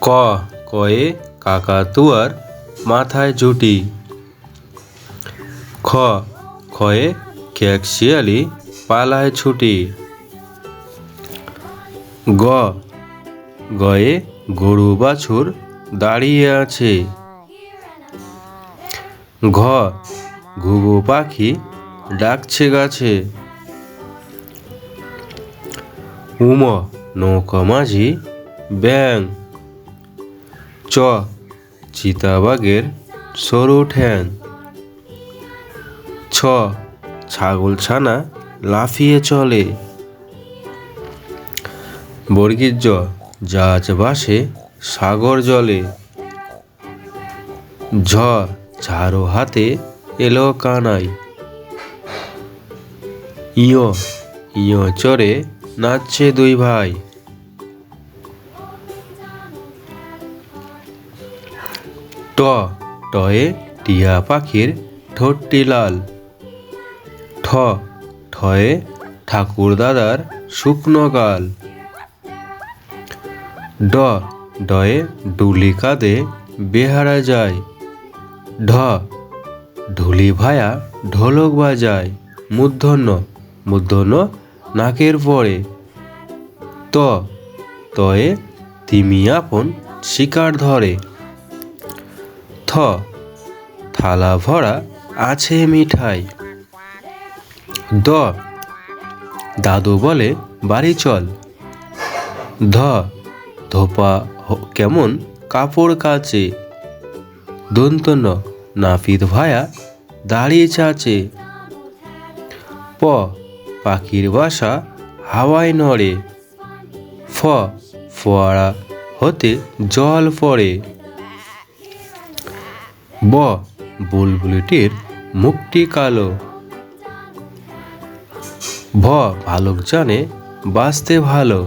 ক, কয়ে কাকাতুয়ার মাথায় জুটি খ খয়ে ক্যাকশিয়ালি পালায় ছুটি। গ, গয়ে গরু বাছুর দাঁড়িয়ে আছে। ঘ, ঘুঘু পাখি ডাকছে গাছে। উম, নৌকা মাঝি ব্যাং চ চিতাবাগের সরু ঠ্যাং। ছ, ছাগল ছানা লাফিয়ে চলে। বর্গীর জ জাহাজ বাসে সাগর জলে। ঝ, ঝাড়ু হাতে এলো কানাই ইয় ইয় চড়ে নাচছে দুই ভাই। ট, টয়ে টিয়া পাখির ঠোঁটটি লাল ঠ, ঠয়ে ঠাকুর দাদার শুকনো গাল ড, ডয়ে ডুলি কাঁদে বেহারা যায়। ঢ ঢুলি ভায়া ঢোলক বাজায় মূর্ধন্য মূর্ধন্য নাকের পরে। ত, তয়ে তিমি আপন শিকার ধরে। থ। থালা ভরা আছে মিঠাই। দ। দাদু বলে, বাড়ি চল। ধ। ধোপা কেমন কাপড় কাচে। দন্তন্য নাপিত ভায়া দাঁড়িয়ে চাচে। প। পাখির বাসা হাওয়ায় নড়ে। ফ। ফোয়ারা হতে জল পড়ে। ব বুলবুলিটির মুখটি কালো। ভ ভালুক জানে বাঁচতে ভালো।